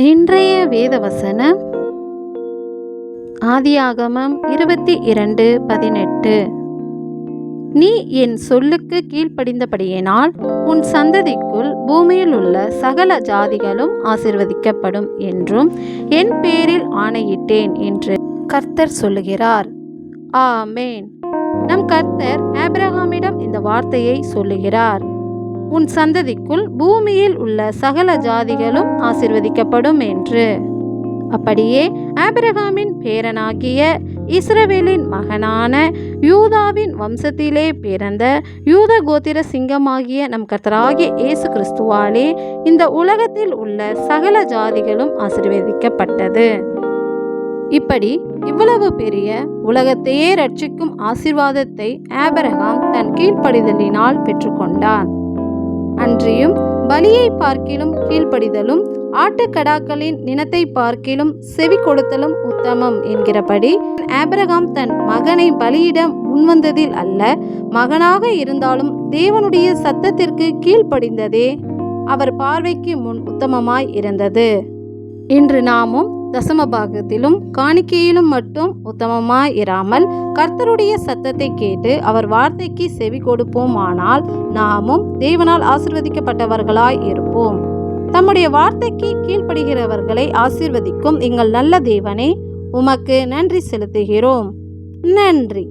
இன்றைய வேத வசனம் ஆதியாகமம் இருபத்தி இரண்டு பதினெட்டு. நீ என் சொல்லுக்கு கீழ்ப்படிந்தபடியினால் உன் சந்ததிக்குள் பூமியில் உள்ள சகல ஜாதிகளும் ஆசிர்வதிக்கப்படும் என்றும் என் பேரில் ஆணையிட்டேன் என்று கர்த்தர் சொல்லுகிறார். ஆமேன். நம் கர்த்தர் ஆபிரகாமிடம் இந்த வார்த்தையை சொல்லுகிறார். உன் சந்ததிக்குள் பூமியில் உள்ள சகல ஜாதிகளும் ஆசிர்வதிக்கப்படும் என்று. அப்படியே ஆபிரகாமின் பேரனாகிய இஸ்ரவேலின் மகனான யூதாவின் வம்சத்திலே பிறந்த யூத கோத்திர சிங்கமாகிய நம் கர்த்தராகிய இயேசு கிறிஸ்துவாலே இந்த உலகத்தில் உள்ள சகல ஜாதிகளும் ஆசிர்வதிக்கப்பட்டது. இப்படி இவ்வளவு பெரிய உலகத்தையே ரட்சிக்கும் ஆசிர்வாதத்தை ஆபரகாம் தன் கீழ்ப்படிதலினால் பெற்றுக்கொண்டான். அன்றியும் பலியை பார்க்கிலும் கீழ்ப்படிதலும் ஆட்டுக்கடாக்களின் நினத்தை பார்க்கிலும் செவி கொடுத்தலும் உத்தமம் என்கிறபடி ஆபிரகாம் தன் மகனை பலியிட முன்வந்ததில் அல்ல மகனாக இருந்தாலும் தேவனுடைய சத்தத்திற்கு கீழ்ப்படிந்ததே அவர் பார்வைக்கு முன் உத்தமமாய் இருந்தது. இன்று நாமும் தசம பாகத்திலும் காணிக்கையிலும் மட்டும் உத்தமமாய் இராமல் கர்த்தருடைய சத்தத்தை கேட்டு அவர் வார்த்தைக்கு செவி கொடுப்போமானால் நாமும் தேவனால் ஆசிர்வதிக்கப்பட்டவர்களாய் இருப்போம். தம்முடைய வார்த்தைக்கு கீழ்ப்படுகிறவர்களை ஆசிர்வதிக்கும் எங்கள் நல்ல தேவனே உமக்கு நன்றி செலுத்துகிறோம். நன்றி.